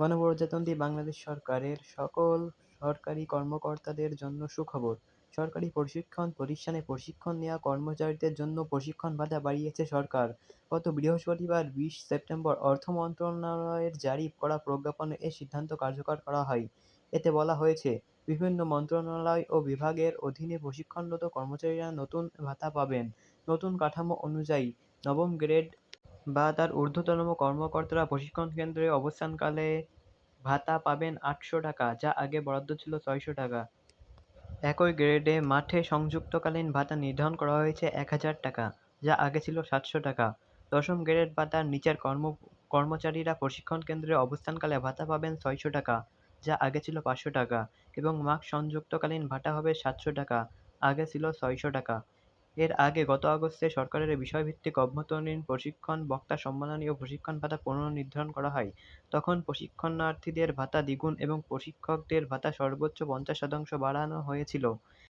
গণপ্রজাতন্ত্রী বাংলাদেশ সরকারের সকল সরকারি কর্মকর্তাদের জন্য সুখবর। সরকারি প্রশিক্ষণ প্রতিষ্ঠানে প্রশিক্ষণ নেওয়া কর্মচারীদের জন্য প্রশিক্ষণ ভাতা বাড়িয়েছে সরকার। গত বৃহস্পতিবার বিশ সেপ্টেম্বর অর্থ মন্ত্রণালয়ের জারি করা প্রজ্ঞাপনে এ সিদ্ধান্ত কার্যকর করা হয়। এতে বলা হয়েছে, বিভিন্ন মন্ত্রণালয় ও বিভাগের অধীনে প্রশিক্ষণরত কর্মচারীরা নতুন ভাতা পাবেন। নতুন কাঠামো অনুযায়ী, নবম গ্রেড বা তার ঊর্ধ্বতন কর্মকর্তারা প্রশিক্ষণ কেন্দ্রে অবস্থানকালে ভাতা পাবেন আটশো টাকা, যা আগে বরাদ্দ ছিল ছয়শো টাকা। একই গ্রেডে মাঠে সংযুক্তকালীন ভাতা নির্ধারণ করা হয়েছে এক হাজার টাকা, যা আগে ছিল সাতশো টাকা। দশম গ্রেড বা তার নিচের কর্ম কর্মচারীরা প্রশিক্ষণ কেন্দ্রে অবস্থানকালে ভাতা পাবেন ছয়শো টাকা, যা আগে ছিল পাঁচশো টাকা এবং মাঠ সংযুক্তকালীন ভাতা হবে সাতশো টাকা, আগে ছিল ছয়শো টাকা। এর আগে গত আগস্টে সরকারের বিষয়ভিত্তিক অভ্যন্তরীণ প্রশিক্ষণ, বক্তা সম্মাননী ও প্রশিক্ষণ ভাতা পুনর্নির্ধারণ করা হয়। তখন প্রশিক্ষণার্থীদের ভাতা দ্বিগুণ এবং প্রশিক্ষকদের ভাতা সর্বোচ্চ পঞ্চাশ শতাংশ বাড়ানো হয়েছিল।